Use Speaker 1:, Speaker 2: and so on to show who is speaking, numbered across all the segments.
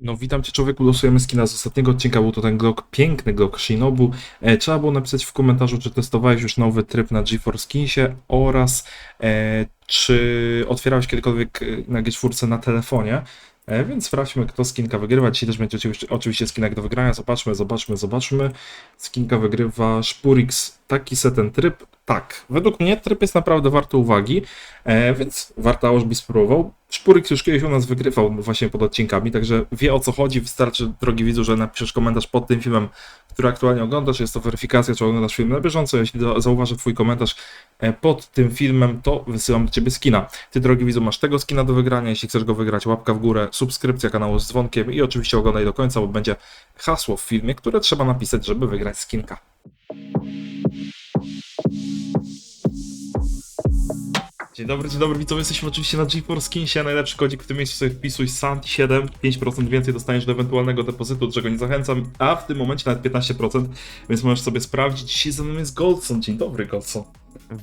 Speaker 1: No witam cię człowieku, losujemy skina z ostatniego odcinka, był to ten Glock, piękny Glock Shinobu. E, trzeba było napisać w komentarzu, czy testowałeś już nowy tryb na GeForce Skinsie oraz e, czy otwierałeś kiedykolwiek e, na G4 na telefonie. E, więc sprawdźmy, kto skinka wygrywa. Dzisiaj też będzie oczywiście, oczywiście skinek do wygrania. Zobaczmy, zobaczmy, zobaczmy. Skinka wygrywa Szpurix. Taki se ten tryb. Tak, według mnie tryb jest naprawdę warty uwagi, e, więc warto by spróbował. Szpurix już kiedyś u nas wygrywał właśnie pod odcinkami, także wie o co chodzi. Wystarczy, drogi widzu, że napiszesz komentarz pod tym filmem, który aktualnie oglądasz. Jest to weryfikacja, czy oglądasz film na bieżąco. Jeśli za- zauważę Twój komentarz e, pod tym filmem, to wysyłam do Ciebie skina. Ty, drogi widzu, masz tego skina do wygrania. Jeśli chcesz go wygrać, łapka w górę, subskrypcja kanału z dzwonkiem i oczywiście oglądaj do końca, bo będzie hasło w filmie, które trzeba napisać, żeby wygrać skinka. Dzień dobry, dzień dobry, widzowie, jesteśmy oczywiście na GeForce Skinsie, najlepszy kodzik w tym miejscu sobie wpisuj SANT7, 5% więcej dostaniesz do ewentualnego depozytu, do czego nie zachęcam, a w tym momencie nawet 15%, więc możesz sobie sprawdzić. Dzisiaj ze mną jest Goldson, dzień dobry Goldson.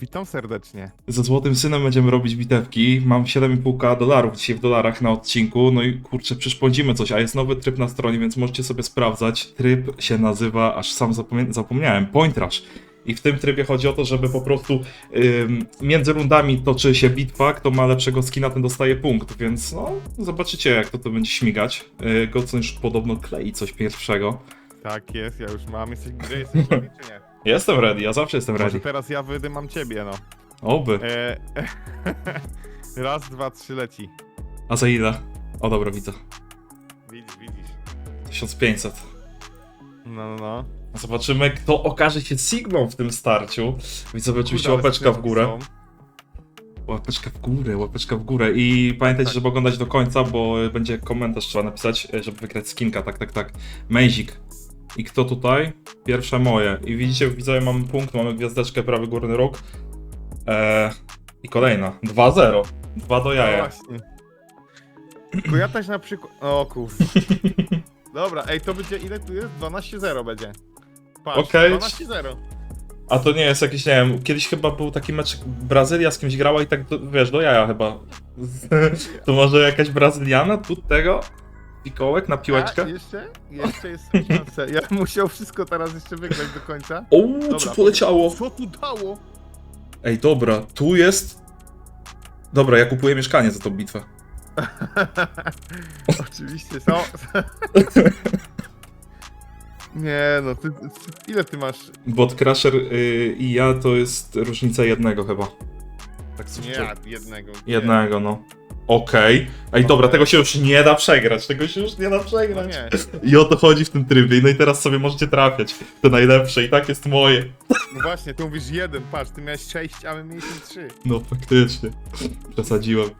Speaker 2: Witam serdecznie.
Speaker 1: Ze Złotym Synem będziemy robić bitewki, mam 7,5k dolarów dzisiaj w dolarach na odcinku, no i kurczę, przyszpądzimy coś, a jest nowy tryb na stronie, więc możecie sobie sprawdzać. Tryb się nazywa, aż sam zapomnia- zapomniałem, Point Rush. I w tym trybie chodzi o to, żeby po prostu ym, między rundami toczy się bitwa, kto ma lepszego skina, ten dostaje punkt, więc no, zobaczycie jak to, to będzie śmigać. Yy, Godson już podobno klei coś pierwszego.
Speaker 2: Tak jest, ja już mam. Jesteś gdzie jesteś ready, czy nie?
Speaker 1: Jestem ready, ja zawsze jestem
Speaker 2: Może
Speaker 1: ready.
Speaker 2: teraz ja wydymam ciebie, no.
Speaker 1: Oby.
Speaker 2: E, raz, dwa, trzy leci.
Speaker 1: A za ile? O dobra, widzę.
Speaker 2: Widzisz, widzisz.
Speaker 1: 1500.
Speaker 2: No, no, no.
Speaker 1: Zobaczymy, kto okaże się Sigmą w tym starciu. Widzowie, oczywiście
Speaker 2: Kurde, ale
Speaker 1: łapeczka w
Speaker 2: sklepy
Speaker 1: górę.
Speaker 2: są.
Speaker 1: Łapeczka w górę, łapeczka w górę. I pamiętajcie,
Speaker 2: Tak.
Speaker 1: żeby oglądać do końca, bo będzie komentarz trzeba napisać, e, żeby wygrać skinka. Tak, tak, tak. Mejzik. I kto tutaj? Pierwsze moje. I widzicie, widzowie, mamy punkt, mamy gwiazdeczkę, prawy górny róg. Eee, I kolejna. 2-0. 2 do
Speaker 2: No
Speaker 1: jaja.
Speaker 2: właśnie. Tylko ja też na przykład... O kurde. Dobra, ej, to będzie ile tu jest? 12-0 będzie. Patrz,
Speaker 1: Okej.
Speaker 2: 12-0.
Speaker 1: A to nie jest jakiś, nie wiem, kiedyś chyba był taki mecz Brazylia z kimś grała i tak, do, wiesz, do jaja chyba. to może jakaś Brazyliana tu tego? Pikołek na piłeczkę?
Speaker 2: A, jeszcze? Jeszcze jest szansa. Ja bym musiał wszystko teraz jeszcze wygrać do końca.
Speaker 1: O,
Speaker 2: Dobra,
Speaker 1: co poleciało?
Speaker 2: Co tu dało?
Speaker 1: Ej, dobra, tu jest... Dobra, ja kupuję mieszkanie za tą bitwę.
Speaker 2: Oczywiście są. Nie no, ty, ty, ile ty masz?
Speaker 1: Bot Crusher y, i ja to jest różnica jednego chyba. Tak
Speaker 2: Nie,
Speaker 1: słuchajcie.
Speaker 2: jednego.
Speaker 1: Jednego, no. Okej. Ej, dobra, tego się już nie da przegrać, tego się już nie da
Speaker 2: No
Speaker 1: przegrać.
Speaker 2: nie.
Speaker 1: I o to chodzi w tym trybie. No i teraz sobie możecie trafiać. To najlepsze i tak jest moje.
Speaker 2: No właśnie, ty mówisz jeden, patrz, ty miałeś sześć, a my mieliśmy trzy.
Speaker 1: No faktycznie. Przesadziłem.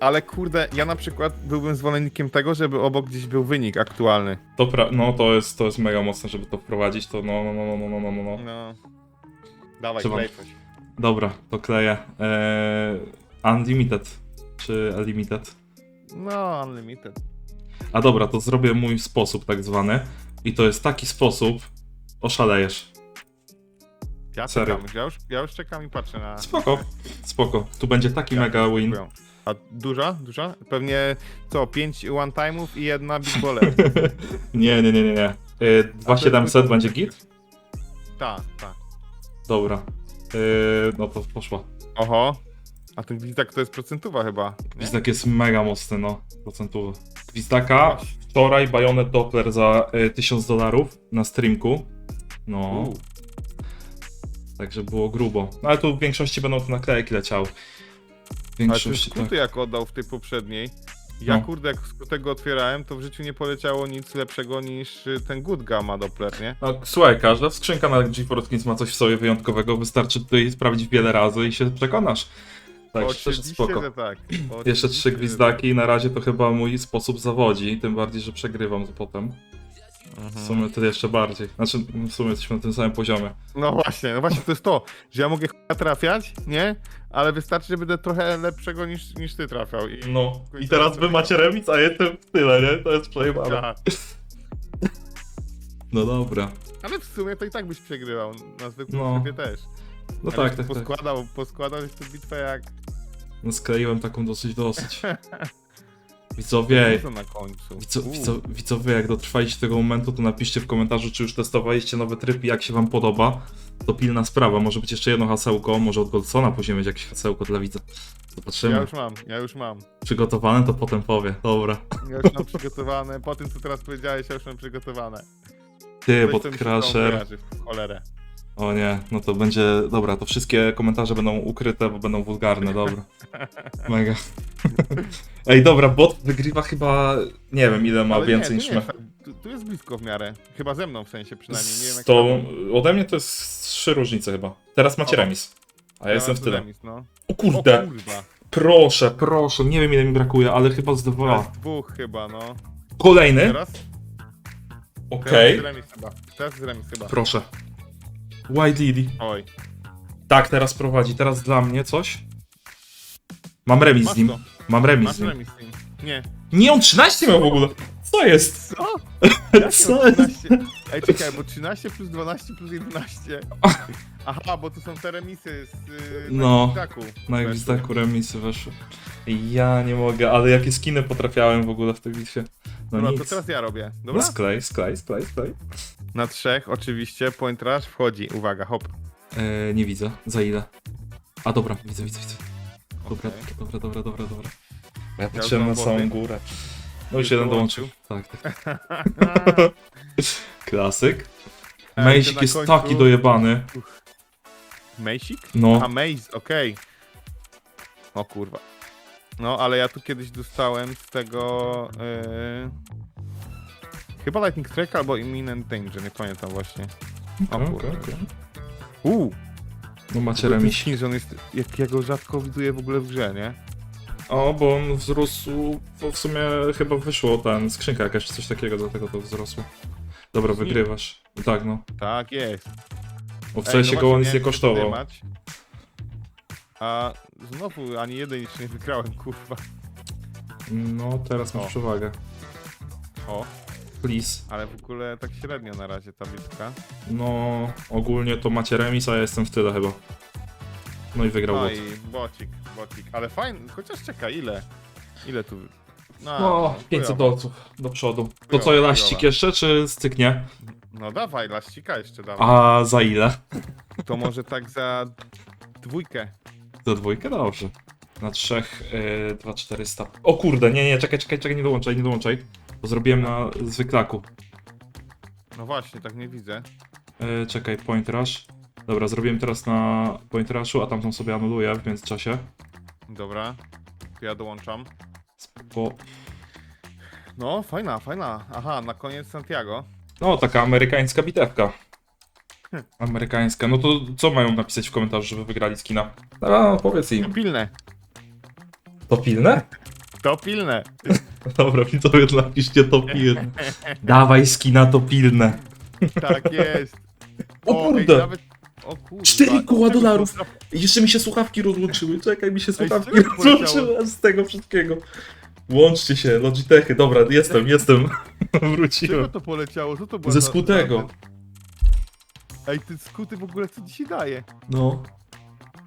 Speaker 2: Ale kurde, ja na przykład byłbym zwolennikiem tego, żeby obok gdzieś był wynik aktualny.
Speaker 1: To pra- no to jest, to jest mega mocne, żeby to wprowadzić, to no, no, no, no, no, no, no, no.
Speaker 2: No. Dawaj,
Speaker 1: Trzeba.
Speaker 2: klej coś.
Speaker 1: Dobra, to kleję. Eee, unlimited. Czy limited?
Speaker 2: No, unlimited.
Speaker 1: A dobra, to zrobię mój sposób tak zwany. I to jest taki sposób, oszalejesz.
Speaker 2: Ja
Speaker 1: Serio.
Speaker 2: czekam, ja już, ja już czekam i patrzę na...
Speaker 1: Spoko, spoko. Tu będzie taki mega win.
Speaker 2: kupuję. A duża? Duża? Pewnie co, pięć one-time'ów i jedna big baller.
Speaker 1: nie, nie, nie, nie, nie. Eee, 2700 będzie git?
Speaker 2: Tak, tak.
Speaker 1: Dobra. Eee, no to poszła.
Speaker 2: Oho. A ten gwizdak to jest procentowa chyba. Nie?
Speaker 1: Gwizdek jest mega mocny, no, procentowy. Gwizdaka, wczoraj Bayonet Doppler za y, 1000 dolarów na streamku. No,
Speaker 2: U.
Speaker 1: także było grubo. No, ale tu w większości będą te naklejki leciały. W
Speaker 2: Ale ten
Speaker 1: większości
Speaker 2: skróty
Speaker 1: tak.
Speaker 2: jak oddał w tej poprzedniej. Ja
Speaker 1: No.
Speaker 2: kurde, jak skrótego otwierałem, to w życiu nie poleciało nic lepszego niż y, ten Good Gamma Doppler, nie?
Speaker 1: No, słuchaj, każda skrzynka na GeForce Skins ma coś w sobie wyjątkowego, wystarczy tutaj sprawdzić wiele razy i się przekonasz. Tak, też jest spoko.
Speaker 2: że tak.
Speaker 1: Jeszcze
Speaker 2: Oczywiście,
Speaker 1: trzy
Speaker 2: że
Speaker 1: gwizdaki i na razie to chyba mój sposób zawodzi, tym bardziej, że przegrywam potem. W sumie to jeszcze bardziej. Znaczy, w sumie jesteśmy na tym samym poziomie.
Speaker 2: No właśnie, no właśnie to jest to, że ja mogę ch- trafiać, nie? Ale wystarczy, że będę trochę lepszego niż, niż ty trafiał. I...
Speaker 1: No, i teraz wy macie remis, a jestem w tyle, nie? To jest przejebane.
Speaker 2: Tak.
Speaker 1: No dobra.
Speaker 2: Ale w sumie to i tak byś przegrywał, na zwykłym
Speaker 1: No.
Speaker 2: no. też.
Speaker 1: No
Speaker 2: Ale
Speaker 1: tak, tak, tak.
Speaker 2: poskładał, Poskładał tę bitwę jak...
Speaker 1: No skleiłem taką dosyć, dosyć. Widzowie,
Speaker 2: na końcu?
Speaker 1: Widzo, widzo, widzowie, jak dotrwaliście do tego momentu, to napiszcie w komentarzu, czy już testowaliście nowy tryb i jak się wam podoba. To pilna sprawa, może być jeszcze jedno hasełko, może od Goldsona później będzie jakieś hasełko dla widza. Zobaczymy.
Speaker 2: Ja już mam, ja już mam.
Speaker 1: Przygotowane, to potem powie. Dobra.
Speaker 2: Ja już mam przygotowane. Po tym, co teraz powiedziałeś, ja już mam przygotowane.
Speaker 1: Ty,
Speaker 2: Coś,
Speaker 1: pod
Speaker 2: Cholerę.
Speaker 1: O nie, no to będzie. Dobra, to wszystkie komentarze będą ukryte, bo będą wulgarne, dobra. Mega. Ej, dobra, bot wygrywa chyba. Nie wiem, ile ma
Speaker 2: Ale
Speaker 1: więcej niż
Speaker 2: nie Tu, tu jest blisko w miarę. Chyba ze mną w sensie przynajmniej. Nie wiem,
Speaker 1: Z
Speaker 2: jak
Speaker 1: tą,
Speaker 2: tam-
Speaker 1: ode mnie to jest trzy różnice chyba. Teraz macie
Speaker 2: O.
Speaker 1: remis. A ja jestem w tyle.
Speaker 2: remis, no.
Speaker 1: O
Speaker 2: O
Speaker 1: kurde,
Speaker 2: kurwa.
Speaker 1: proszę, proszę, nie wiem ile mi brakuje, ale chyba z dwa.
Speaker 2: jest dwóch chyba, no.
Speaker 1: Kolejny?
Speaker 2: Teraz?
Speaker 1: Okej,
Speaker 2: Teraz jest remis chyba. Teraz jest remis chyba.
Speaker 1: proszę. White Lily.
Speaker 2: Oj.
Speaker 1: Tak, teraz prowadzi. Teraz dla mnie coś. Mam remis
Speaker 2: Masz
Speaker 1: z nim.
Speaker 2: to.
Speaker 1: Mam remis
Speaker 2: Masz
Speaker 1: z nim.
Speaker 2: remis z nim. Nie.
Speaker 1: Nie, on 13 miał w ogóle. Co jest?
Speaker 2: Co? Jakie
Speaker 1: Co
Speaker 2: on
Speaker 1: jest?
Speaker 2: 13? Ej, czekaj, bo 13 plus 12 plus 11. Aha, bo to są te remisy z yy,
Speaker 1: No. Na Gwizdaku remisy weszły. Ja nie mogę, ale jakie skiny potrafiałem w ogóle w tej bitwie. No
Speaker 2: Dobra,
Speaker 1: nic.
Speaker 2: to teraz ja robię.
Speaker 1: No
Speaker 2: Dobra?
Speaker 1: sklej, sklej, sklej, sklej.
Speaker 2: Na trzech oczywiście point rush wchodzi. Uwaga, hop.
Speaker 1: E, nie widzę. Za ile? A dobra, widzę, widzę, widzę. Dobra,
Speaker 2: Okej.
Speaker 1: dobra, dobra, dobra, dobra. Ja patrzyłem na samą
Speaker 2: wody.
Speaker 1: górę. No już jeden
Speaker 2: dołączył.
Speaker 1: Tak, tak. Klasyk.
Speaker 2: Ej,
Speaker 1: Mejsik
Speaker 2: na
Speaker 1: jest
Speaker 2: końcu-
Speaker 1: taki dojebany.
Speaker 2: Mejsik?
Speaker 1: No.
Speaker 2: A Maze, okej. O kurwa. No, ale ja tu kiedyś dostałem z tego... Yy... Chyba Lightning Strike albo Imminent Danger, nie pamiętam właśnie. O
Speaker 1: Okej, okej, okej.
Speaker 2: Uuu,
Speaker 1: No macie remis.
Speaker 2: skin, że on jest... Jak ja go rzadko widuję w ogóle w grze, nie?
Speaker 1: O, bo on wzrósł, bo w sumie chyba wyszło ten, skrzynka jakaś, coś takiego, dlatego to wzrosło. Dobra, wygrywasz. Tak, no.
Speaker 2: Tak jest.
Speaker 1: Bo
Speaker 2: Ej, no
Speaker 1: go on
Speaker 2: właśnie
Speaker 1: nic nie
Speaker 2: miałem
Speaker 1: kosztował.
Speaker 2: A znowu ani jeden jeszcze nie wygrałem, kurwa.
Speaker 1: No, teraz masz
Speaker 2: O.
Speaker 1: przewagę.
Speaker 2: O,
Speaker 1: Please.
Speaker 2: ale w ogóle tak średnio na razie ta bitka.
Speaker 1: No, ogólnie to macie remis, a ja jestem w tyle chyba. No i wygrał
Speaker 2: No
Speaker 1: bot.
Speaker 2: i bocik, bocik. Ale fajny, chociaż czekaj, ile? Ile tu? No,
Speaker 1: No, 500
Speaker 2: chujowo.
Speaker 1: dolców do przodu. To
Speaker 2: Chujowo,
Speaker 1: co,
Speaker 2: chujowo.
Speaker 1: laścik jeszcze, czy styknie?
Speaker 2: No dawaj, laścika jeszcze dawaj.
Speaker 1: A za ile?
Speaker 2: To może tak za dwójkę.
Speaker 1: Za dwójkę? Dobrze. Na trzech, yy, 2400. O kurde, nie, nie, czekaj, czekaj, czekaj, nie dołączaj, nie dołączaj. Bo zrobiłem na zwyklaku.
Speaker 2: No właśnie, tak nie widzę.
Speaker 1: Yy, czekaj, point rush. Dobra, zrobiłem teraz na point rushu, a tamtą sobie anuluję w międzyczasie.
Speaker 2: Dobra, to ja dołączam.
Speaker 1: Bo,
Speaker 2: No, fajna, fajna. Aha, na koniec Santiago.
Speaker 1: no, taka amerykańska bitewka. Amerykańska. No to co mają napisać w komentarzu, żeby wygrali skina? A, powiedz
Speaker 2: To
Speaker 1: im.
Speaker 2: pilne.
Speaker 1: To pilne?
Speaker 2: To pilne.
Speaker 1: Dobra, widzowie, napiszcie to pilne. Dawaj skina, to pilne.
Speaker 2: Tak jest.
Speaker 1: O
Speaker 2: ej,
Speaker 1: kurde.
Speaker 2: nawet... O kurde.
Speaker 1: Cztery koła
Speaker 2: Czego
Speaker 1: dolarów. Jeszcze mi się słuchawki rozłączyły. Czekaj, mi się słuchawki
Speaker 2: czego to poleciało?
Speaker 1: rozłączyły z tego wszystkiego. Łączcie się, Logitechy. Dobra, jestem, jestem.
Speaker 2: Czego
Speaker 1: Wróciłem.
Speaker 2: to poleciało? Co to było?
Speaker 1: Ze skutego.
Speaker 2: Ej, ty skuty w ogóle co ci się daje?
Speaker 1: No.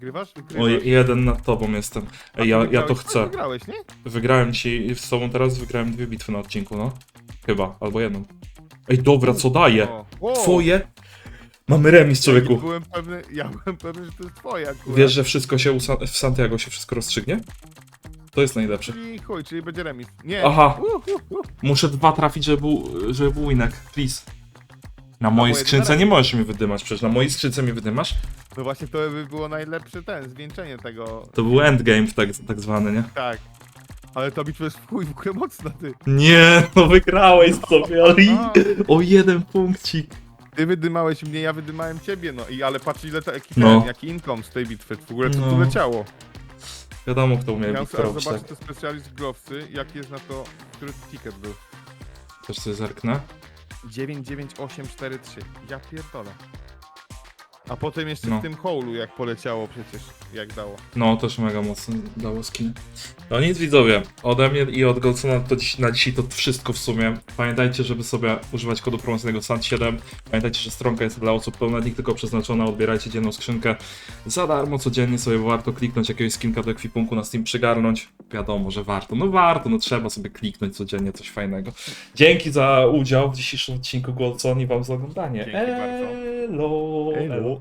Speaker 2: Wygrywasz?
Speaker 1: O, je- jeden nad tobą jestem. Ej, ja, ja
Speaker 2: wygrałeś?
Speaker 1: to chcę.
Speaker 2: Wygrałeś, nie?
Speaker 1: Wygrałem ci z tobą teraz, wygrałem dwie bitwy na odcinku, no. Chyba, albo jedną. Ej, dobra, co daje?
Speaker 2: O. Wow.
Speaker 1: Twoje? Mamy remis,
Speaker 2: Ja
Speaker 1: człowieku.
Speaker 2: byłem pewny, ja byłem pewny, że to jest twoja akurat.
Speaker 1: Wiesz, że wszystko się u Sa- w Santiago się wszystko rozstrzygnie? To jest najlepsze.
Speaker 2: Czyli chuj, czyli będzie remis. Nie.
Speaker 1: Aha.
Speaker 2: Uh, uh, uh.
Speaker 1: Muszę dwa trafić, żeby był, żeby był winek, please. Na mojej
Speaker 2: moje
Speaker 1: skrzynce
Speaker 2: dwa
Speaker 1: nie możesz mi wydymać, przecież na mojej skrzynce mi wydymasz?
Speaker 2: No właśnie to by było najlepsze ten, zwieńczenie tego.
Speaker 1: To był endgame tak, tak zwany, nie?
Speaker 2: Tak. Ale ta bitwa jest w chuj w ogóle mocna, ty.
Speaker 1: Nie, no wygrałeś sobie, ale i... O jeden punkcik.
Speaker 2: Ty wydymałeś mnie, ja wydymałem ciebie, no i ale patrz ile to, jaki,
Speaker 1: No.
Speaker 2: ten, jaki income z tej bitwy, w ogóle co tu
Speaker 1: No.
Speaker 2: leciało.
Speaker 1: Wiadomo, kto umiał
Speaker 2: Ja
Speaker 1: bitwę robić,
Speaker 2: zobaczyć
Speaker 1: tak?
Speaker 2: te specjalist glowsy, jaki jest na to, który ticket był.
Speaker 1: Też sobie zerknę.
Speaker 2: 99843. Ja pierdolę. A potem jeszcze
Speaker 1: No.
Speaker 2: w tym holu jak poleciało przecież, jak dało.
Speaker 1: No, też mega mocno dało skin. No nic widzowie, ode mnie i od Goldsona to dziś, na dzisiaj to wszystko w sumie. Pamiętajcie, żeby sobie używać kodu promocyjnego SANT7. Pamiętajcie, że stronka jest dla osób pełnoletnich tylko przeznaczona. Odbierajcie dzienną skrzynkę za darmo codziennie sobie warto kliknąć jakiegoś skinka do ekwipunku na Steam przygarnąć. Wiadomo, że warto. No warto, no trzeba sobie kliknąć codziennie coś fajnego. Dzięki za udział w dzisiejszym odcinku Goldson i wam za oglądanie.
Speaker 2: Dzięki bardzo. Elo.
Speaker 1: elo.